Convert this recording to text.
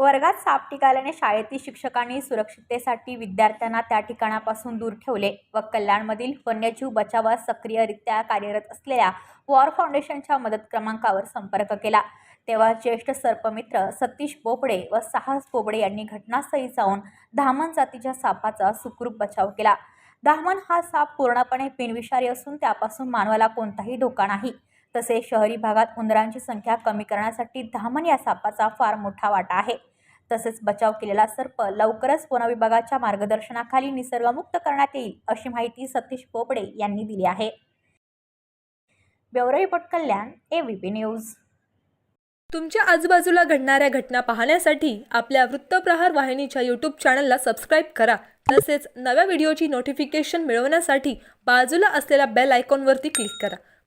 वर्गात साप टिकाल्याने शाळेतील शिक्षकांनी सुरक्षिततेसाठी विद्यार्थ्यांना त्या ठिकाणापासून दूर ठेवले व कल्याणमधील वन्यजीव बचावात सक्रियरित्या कार्यरत असलेल्या वॉर फाउंडेशनच्या मदत क्रमांकावर संपर्क केला. तेव्हा ज्येष्ठ सर्पमित्र सतीश बोबडे व साहस बोबडे यांनी घटनास्थळी जाऊन धामण जातीच्या सापाचा सुखरूप बचाव केला. धामण हा साप पूर्णपणे बिनविषारी असून त्यापासून मानवाला कोणताही धोका नाही. तसेच शहरी भागात उंदरांची संख्या कमी करण्यासाठी धामण या सापाचा फार मोठा वाटा आहे. तसेच बचाव केलेला सर्प लवकरच वनविभागाच्या मार्गदर्शनाखाली निसर्गमुक्त करण्यात येईल अशी माहिती सतीश पोपडे यांनी दिली आहे. Bureau report Kalyan ABP news. तुमच्या आजूबाजूला घडणाऱ्या घटना पाहण्यासाठी आपल्या वृत्तप्रहार वाहिनीच्या यूट्यूब चॅनलला सबस्क्राईब करा. तसेच नव्या व्हिडिओची नोटिफिकेशन मिळवण्यासाठी बाजूला असलेल्या बेल आयकॉनवरती क्लिक करा.